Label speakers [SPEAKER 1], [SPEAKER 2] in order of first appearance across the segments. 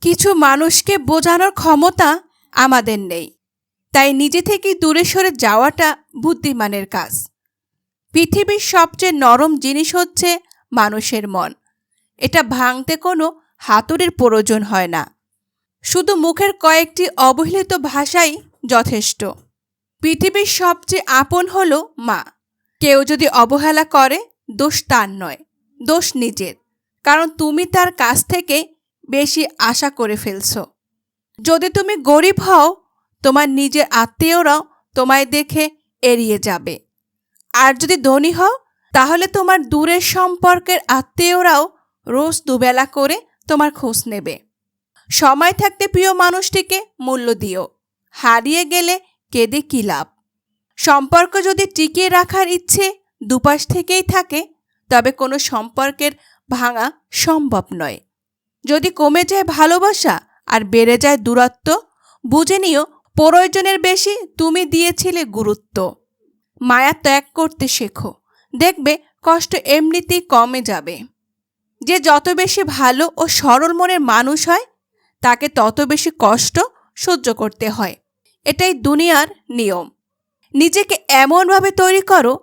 [SPEAKER 1] কিছু মানুষকে বোঝানোর ক্ষমতা আমাদের নেই। তাই নিজে থেকেই দূরে সরে যাওয়াটা বুদ্ধিমানের কাজ। পৃথিবীর সবচেয়ে নরম জিনিস হচ্ছে মানুষের মন। এটা ভাঙতে কোনো হাতুড়ির প্রয়োজন হয় না। শুধু মুখের কয়েকটি অবহেলিত ভাষাই যথেষ্ট। পৃথিবীর সবচেয়ে আপন হল মা। কেউ যদি অবহেলা করে, দোষ তার নয়, দোষ নিজের। কারণ তুমি তার কাছ থেকে বেশি আশা করে ফেলছো। যদি তুমি গরিব হও, তোমার নিজের আত্মীয়রাও তোমায় দেখে এড়িয়ে যাবে। আর যদি ধনী হও, তাহলে তোমার দূরের সম্পর্কের আত্মীয়রাও রোজ দুবেলা করে তোমার খোঁজ নেবে। সময় থাকতে প্রিয় মানুষটিকে মূল্য দিও। হারিয়ে গেলে কেঁদে কী লাভ? সম্পর্ক যদি টিকিয়ে রাখার ইচ্ছে দুপাশ থেকেই থাকে, তবে কোনো সম্পর্কের ভাঙা সম্ভব নয়। যদি কমে যায় ভালোবাসা আর বেড়ে যায় দূরত্ব, বুঝে নিও প্রয়োজনের বেশি তুমি দিয়েছিলে গুরুত্ব। মায়া ত্যাগ করতে শেখো। দেখবে কষ্ট এমনিতেই কমে যাবে। যে যত বেশি ভালো ও সরল মনের মানুষ হয়, তাকে তত বেশি কষ্ট সহ্য করতে হয়। এটাই দুনিয়ার নিয়ম। নিজেকে এমনভাবে তৈরি করো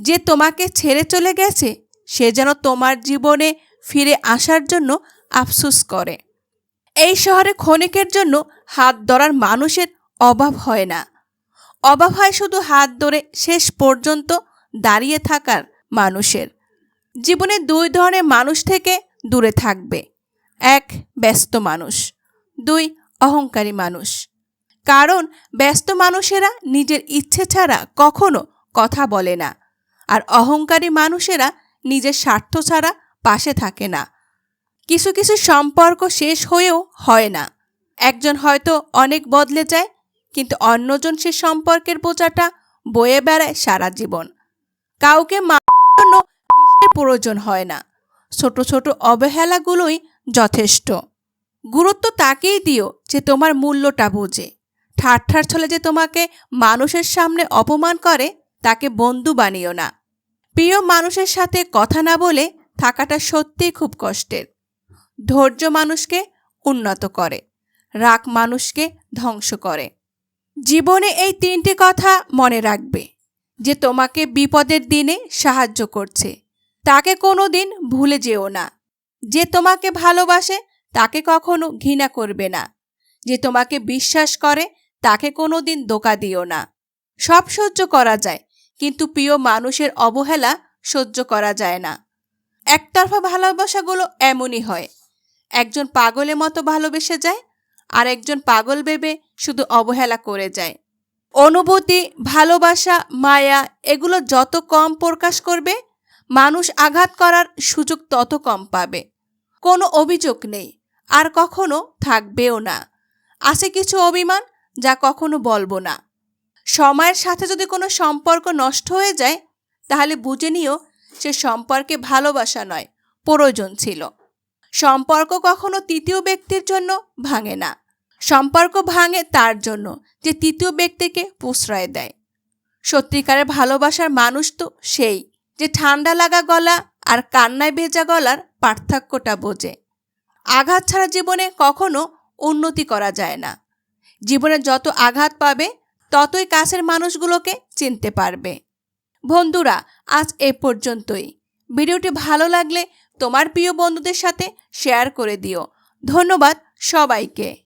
[SPEAKER 1] যে তোমাকে ছেড়ে চলে গেছে, সে যেন তোমার জীবনে ফিরে আসার জন্য আফসোস করে। এই শহরে ক্ষণিকের জন্য হাত ধরার মানুষের অভাব হয় না। অভাব হয় শুধু হাত ধরে শেষ পর্যন্ত দাঁড়িয়ে থাকার মানুষের। জীবনে দুই ধরনের মানুষ থেকে দূরে থাকবে। এক, ব্যস্ত মানুষ। দুই, অহংকারী মানুষ। কারণ ব্যস্ত মানুষেরা নিজের ইচ্ছে ছাড়া কখনো কথা বলে না। আর অহংকারী মানুষেরা নিজের স্বার্থ ছাড়া পাশে থাকে না। কিছু কিছু সম্পর্ক শেষ হয়েও হয় না। একজন হয়তো অনেক বদলে যায়, কিন্তু অন্যজন সে সম্পর্কের বোঝাটা বয়ে বেড়ায় সারা জীবন। কাউকে বিষের প্রয়োজন হয় না। ছোট ছোট অবহেলাগুলোই যথেষ্ট। গুরুত্ব তাকেই দিও যে তোমার মূল্যটা বোঝে। ঠাট্টার ছলে যে তোমাকে মানুষের সামনে অপমান করে, তাকে বন্ধু বানিও না। প্রিয় মানুষের সাথে কথা না বলে থাকাটা সত্যিই খুব কষ্টের। ধৈর্য মানুষকে উন্নত করে, রাগ মানুষকে ধ্বংস করে। জীবনে এই তিনটি কথা মনে রাখবে, যে তোমাকে বিপদের দিনে সাহায্য করছে। তাকে কোনো দিন ভুলে যেও না। যে তোমাকে ভালোবাসে, তাকে কখনো ঘৃণা করবে না। যে তোমাকে বিশ্বাস করে, তাকে কোনো দিন দোকা দিও না। সব সহ্য করা যায়, কিন্তু প্রিয় মানুষের অবহেলা সহ্য করা যায় না। একতরফা ভালোবাসাগুলো এমনই হয় একজন পাগলের মতো ভালোবেসে যায়, আর একজন পাগল ভেবে শুধু অবহেলা করে যায়। অনুভূতি, ভালোবাসা, মায়া, এগুলো যত কম প্রকাশ করবে, মানুষ আঘাত করার সুযোগ তত কম পাবে। কোনো অভিযোগ নেই, আর কখনো থাকবেও না। আছে কিছু অভিমান যা কখনো বলব না। সময়ের সাথে যদি কোনো সম্পর্ক নষ্ট হয়ে যায়, তাহলে বুঝে নিও, সে সম্পর্কে ভালোবাসা নয়, প্রয়োজন ছিল। সম্পর্ক কখনো তৃতীয় ব্যক্তির জন্য ভাঙে না। সম্পর্ক ভাঙে তার জন্য, যে তৃতীয় ব্যক্তিকে প্রশ্রয় দেয়। সত্যিকারের ভালোবাসার মানুষ তো সেই, যে ঠান্ডা লাগা গলা আর কান্নায় ভেজা গলার পার্থক্যটা বোঝে। আঘাত ছাড়া জীবনে কখনো উন্নতি করা যায় না। জীবনে যত আঘাত পাবে, ততই কাছের মানুষগুলোকে চিনতে পারবে। বন্ধুরা, আজ এ পর্যন্তই। ভিডিওটি ভালো লাগলে তোমার প্রিয় বন্ধুদের সাথে শেয়ার করে দিও। ধন্যবাদ সবাইকে।